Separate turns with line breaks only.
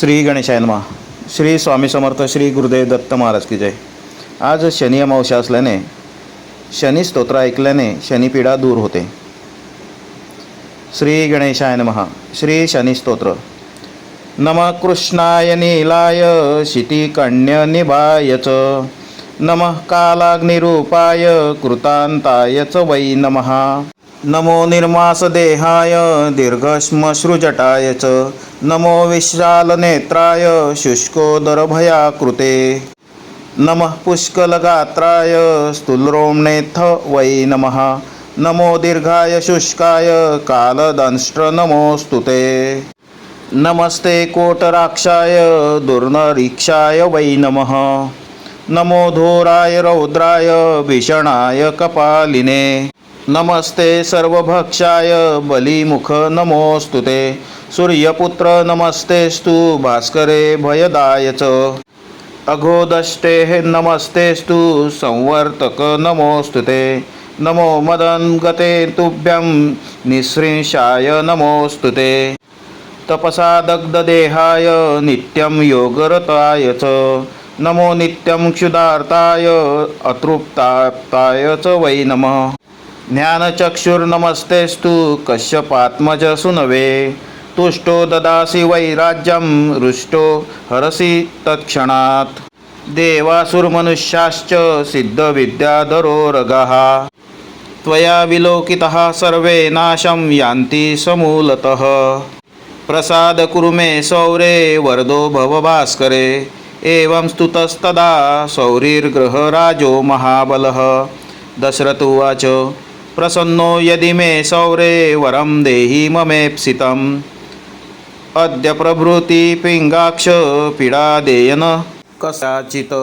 श्री गणेशाय नमः. श्री स्वामी समर्थ श्री गुरुदेव दत्त महाराज की जय. आज शनी अमावस्या असल्याने शनी स्तोत्र ऐकल्याने शनीपीडा दूर होते. श्री गणेशाय नमः. श्री शनी स्तोत्र. नमः कृष्णाय नीलाय शितिकण्य च. नमः कालाग्निरूपाय कृतांतायच च वै नमः. नमो निर्मासदेहाय दीर्घश्मश्रुजटाय च. नमो विशालनेत्राय शुष्कोदरभयाकृते नमः पुष्कलगात्राय स्थूलरोम्णेथ वै नमः. नमो दीर्घाय शुष्काय कालदंष्ट्र नमोऽस्तु ते. नमस्ते कोटराक्षाय दुर्नरीक्षाय वै नमः. नमो धोराय रौद्राय भीषणाय कपालिने. नमस्ते सर्वभक्षाय बलिमुख नमोऽस्तु ते। सूर्यपुत्र नमस्तेस्तु भास्करे भयदाय च। अघोदष्टेः नमस्तेस्तु संवर्तक नमोऽस्तु ते। नमो मदन् गते तुभ्यं निःसृंशाय नमोऽस्तु ते। तपसा दग्धदेहाय नित्यं योगरताय च। नमो नित्यं क्षुधार्ताय अतृप्ताप्ताय च वै नमः। ज्ञानचक्षुर्नमस्तेस्तु कश्यपात्मज सुनवे तुष्टो ददासि वैराज्यं रुष्टो हरसि तत्क्षणात्। देवासुरमनुष्याश्च सिद्धविद्याधरोरगाः त्वया विलोकितः सर्वे नाशं यान्ति समूलतः। प्रसाद कुरु मे सौरे वरदो भवभास्करे। एवं स्तुतस्तदा सौरिर्गृहराजो महाबलः। दशरथ उवाच प्रसन्नो यदि मे सौरे वरं देहि ममेप्सितम्। अद्य प्रभृति पिङ्गाक्ष पीडादेयन कस्याचित्